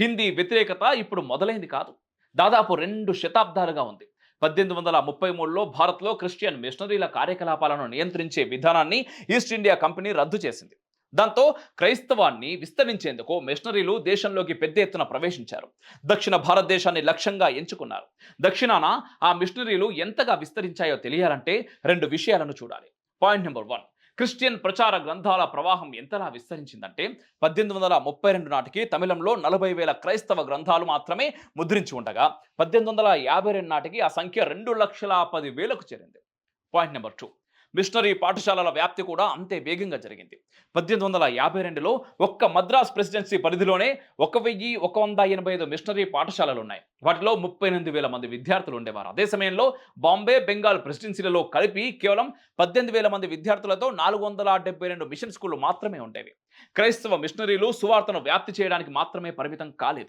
హిందీ వ్యతిరేకత ఇప్పుడు మొదలైంది కాదు. దాదాపు రెండు శతాబ్దాలుగా ఉంది. పద్దెనిమిది వందల ముప్పై మూడులో భారత్లో క్రిస్టియన్ మిషనరీల కార్యకలాపాలను నియంత్రించే విధానాన్ని ఈస్ట్ ఇండియా కంపెనీ రద్దు చేసింది. దాంతో క్రైస్తవాన్ని విస్తరించేందుకు మిషనరీలు దేశంలోకి పెద్ద ఎత్తున ప్రవేశించారు. దక్షిణ భారతదేశాన్ని లక్ష్యంగా ఎంచుకున్నారు. దక్షిణాన ఆ మిషనరీలు ఎంతగా విస్తరించాయో తెలియాలంటే రెండు విషయాలను చూడాలి. Point number one. క్రిస్టియన్ ప్రచార గ్రంథాల ప్రవాహం ఎంతలా విస్తరించిందంటే పద్దెనిమిది వందల ముప్పై రెండు నాటికి తమిళంలో నలభై వేల క్రైస్తవ గ్రంథాలు మాత్రమే ముద్రించి ఉండగా పద్దెనిమిది వందల యాభై రెండు నాటికి ఆ సంఖ్య రెండు లక్షల పది వేలకు చేరింది. Point number two. మిషనరీ పాఠశాలల వ్యాప్తి కూడా అంతే వేగంగా జరిగింది. పద్దెనిమిది వందల యాభై రెండులో ఒక్క మద్రాస్ ప్రెసిడెన్సీ పరిధిలోనే ఒక వెయ్యి ఒక వంద ఎనభై ఐదు మిషనరీ పాఠశాలలు ఉన్నాయి. వాటిలో ముప్పై ఎనిమిది వేల మంది విద్యార్థులు ఉండేవారు. అదే సమయంలో బాంబే బెంగాల్ ప్రెసిడెన్సీలలో కలిపి కేవలం పద్దెనిమిది వేల మంది విద్యార్థులతో నాలుగు వందల డెబ్బై రెండు మిషన్ స్కూళ్ళు మాత్రమే ఉండేవి. క్రైస్తవ మిషనరీలు సువార్తను వ్యాప్తి చేయడానికి మాత్రమే పరిమితం కాలేదు.